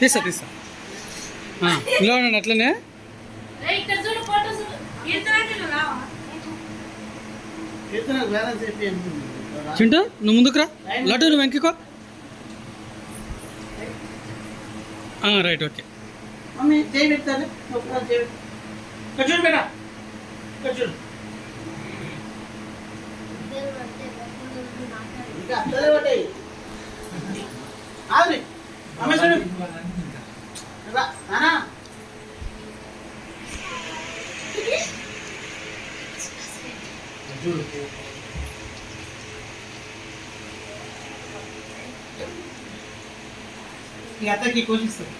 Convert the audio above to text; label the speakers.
Speaker 1: తీస్తా తీస్తా. ఆ, ఇలా ఉండండి అట్లనే. చింటూ నువ్వు ముందుకు రా. లడ్డు నువ్వు వెంకికో ఆ, రైట్ ఓకే.
Speaker 2: చూడు ఇక్కడ చూడు. ఇంకా అమ్మ చూడు రా, నానా చూడు ఈ అత్తకి కోసిస్తాను